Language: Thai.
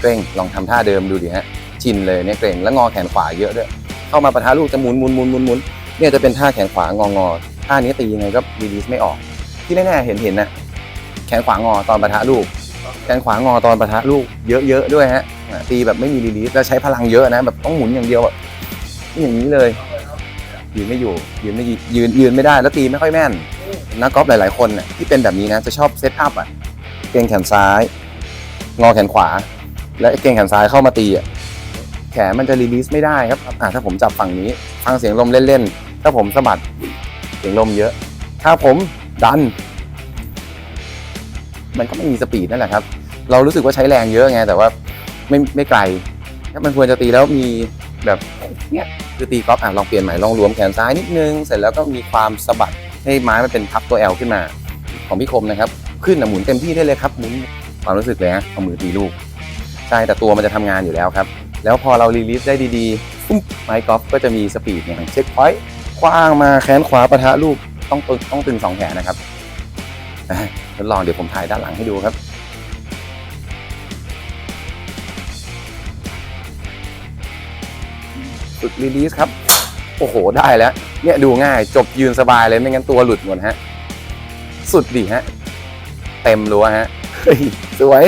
เกรงลองทำท่าเดิมดูดิฮะชินเลยเนี่ยเกรงแล้วงอแขนขวาเยอะด้วยเข้ามาปะทะลูกจะหมุนหมุนหมุนหมุนหมุนเนี่ยจะเป็นท่าแขนขวางองอท่านี้ตียังไงก็รีลีสไม่ออก ที่แน่ๆเห็นเห็นนะแขนขวางอตอนปะทะลูกแขนขวางอตอนปะทะลูกเยอะๆด้วยฮะตีแบบไม่มีรีลีสแล้วใช้พลังเยอะนะแบบต้องหมุนอย่างเดียวแบบอย่างนี้เลยยืนไม่อยู่ยืนไม่ยืนยืนยืนไม่ได้แล้วตีไม่ค่อยแม่นนักกอล์ฟหลาย ๆ คนน่ะที่เป็นแบบนี้นะจะชอบเซตอัพอะเกรงแขนซ้าย งอแขนขวา และเกงแขนซ้ายเข้ามาตีอะแขนมันจะรีลีสไม่ได้ครับอะถ้าผมจับฝั่งนี้ฟังเสียงลมเล่นๆ ถ้าผมสะบัดเสียงลมเยอะ ถ้าผมดัน มันก็ไม่มีสปีดนั่นแหละครับ เรารู้สึกว่าใช้แรงเยอะไง แต่ว่าไม่ไม่ไกล ถ้ามันควรจะตีแล้วมีแบบเนี้ยคือตีกอล์ฟอะลองเปลี่ยนใหม่ลองรวมแขนซ้ายนิดนึง เสร็จแล้วก็มีความสะบัดให้ไม้มันเป็นพับตัว L ขึ้นมา ของพี่คมนะครับ ขึ้นหมุนเต็มที่ได้เลยครับหมุนความรู้สึกเลยฮะเอามือตีลูก ใช่แต่ตัวมันจะทำงานอยู่แล้วครับ แล้วพอเรารีลีฟได้ดีๆปุ๊บไม้กอล์ฟก็จะมีสปีดเนี่ยเช็คพอยต์คว้างมาแขนขวาปะทะลูกต้องตึงต้องตึงสองแขนนะครับทดลองเดี๋ยวผมถ่ายด้านหลังให้ดูครับฝึกรีลีสครับ โอ้โห ได้แล้ว เนี่ยดูง่าย จบยืนสบายเลยไม่งั้นตัวหลุดหมดฮะ สุดดีฮะ เต็มรั้วฮะ สวย